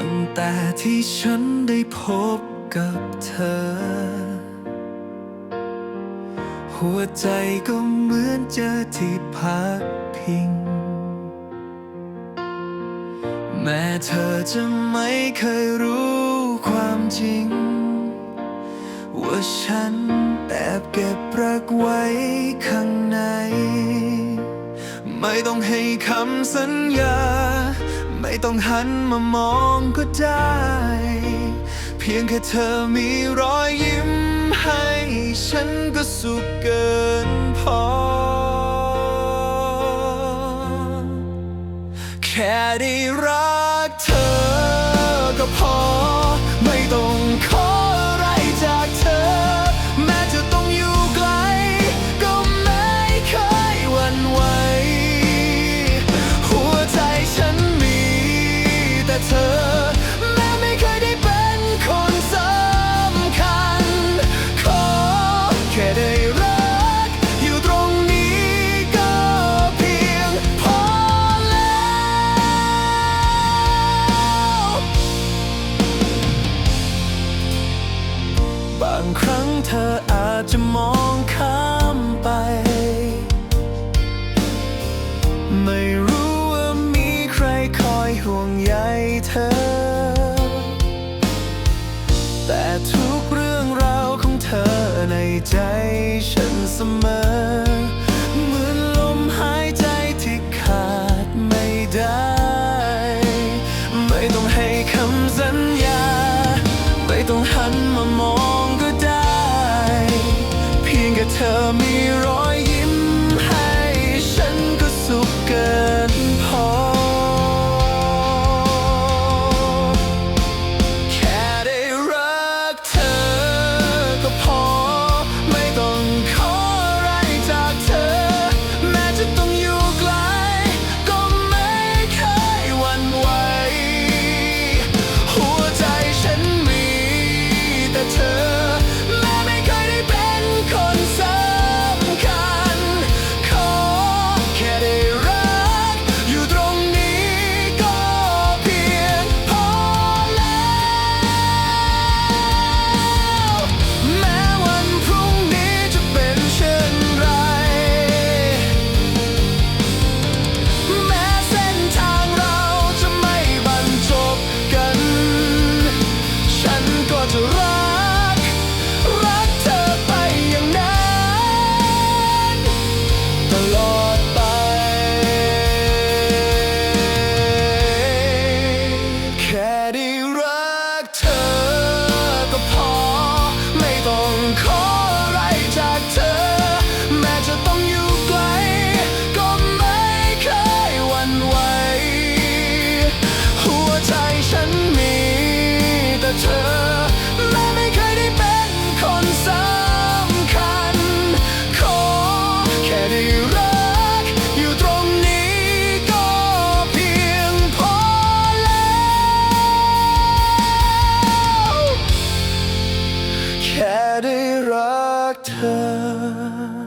ตั้งแต่ที่ฉันได้พบกับเธอ หัวใจก็เหมือนเจอที่พักพิง แม้เธอจะไม่เคยรู้ความจริง ว่าฉันแอบเก็บรักไว้ข้างใน ไม่ต้องให้คำสัญญา ไม่ต้องหันมามองก็ได้ เพียงแค่เธอมีรอยยิ้มให้ ฉันก็สุขเกินพอ แค่ได้รักเธอก็พอ ไม่ต้องขอ เธออาจจะมองข้ามไป ไม่รู้ว่ามีใครคอยห่วงใยเธอ แต่ทุกเรื่องราวของเธอในใจฉันเสมอ แค่ได้รักเธอ